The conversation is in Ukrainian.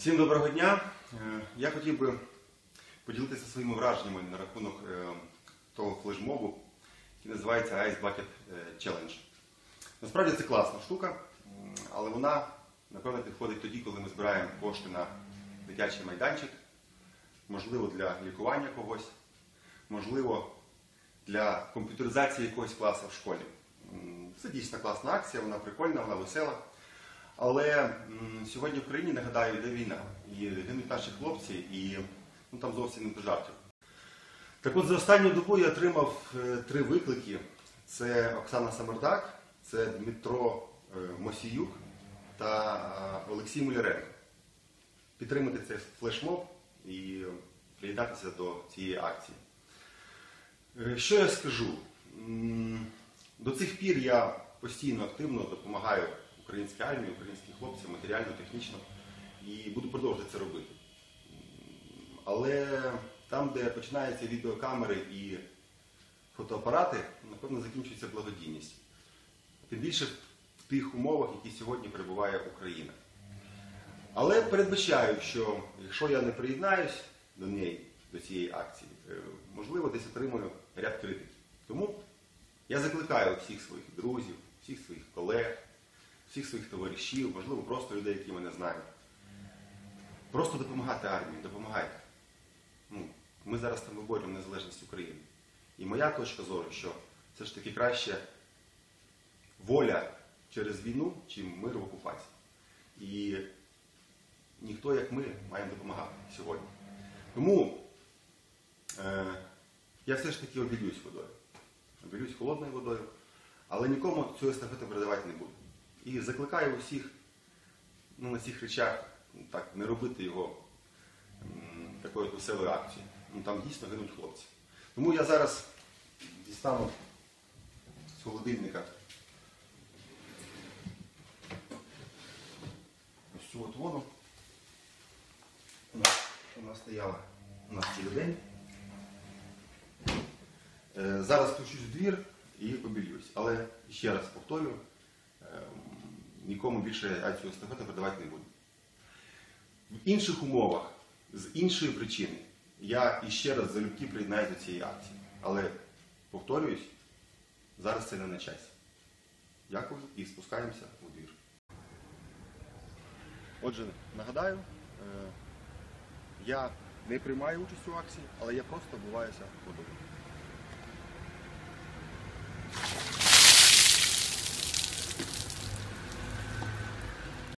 Всім доброго дня. Е, Я хотів би поділитися своїми враженнями на рахунок е, того флешмобу, який називається Ice Bucket е, Challenge. Насправді це класна штука, але вона, напевно, підходить тоді, коли ми збираємо кошти на дитячий майданчик, можливо, для лікування когось, можливо, для комп'ютеризації якогось класу в школі. Це дійсно класна акція, вона прикольна, вона весела. Але сьогодні в країні, нагадаю, йде війна. І гинуть наші хлопці, і ну, там зовсім не до жартів. Так от за останню добу я отримав е, три виклики. Це Оксана Самардак, це Дмитро е, Мосіюк та е, Олексій Муляренко. Підтримати цей флешмоб і приєднатися до цієї акції. Що я скажу? До цих пір я постійно активно допомагаю українській армії, українським хлопцям матеріально, технічно і буду продовжувати це робити. Але там, де починаються відеокамери і фотоапарати, напевно, закінчується благодійність. Тим більше в тих умовах, які сьогодні перебуває Україна. Але передбачаю, що якщо я не приєднаюсь до неї, до цієї акції, е, можливо, десь отримую ряд критики. Тому я закликаю всіх своїх друзів, всіх своїх колег, всіх своїх товаришів, можливо, просто людей, які мене знають. Просто допомагати армії, допомагайте. Ну, ми зараз там виборюємо незалежність України. І моя точка зору, що все ж таки краще воля через війну, чим мир в окупації. І ніхто, як ми, маємо допомагати сьогодні. Тому е, я все ж таки обілюсь водою. Обілюсь холодною водою, але нікому цю естафету передавати не буду. І закликаю усіх ну, на цих речах так, не робити його м, такою веселою акцією. Ну, там дійсно гинуть хлопці. Тому я зараз дістану з холодильника ось цю от воду. Вона, стояла у нас цілий день. Е, Зараз включусь в двір і обілюсь. Але ще раз повторюю, нікому більше я цю естафету передавати не буду. В інших умовах, з іншої причини, я іще раз залюбки приєднаюся до цієї акції. Але повторююсь, зараз це не на часі. Дякую і спускаємося у двір. Отже, нагадаю, е, я не приймаю участь у акції, але я просто вбиваюся водою.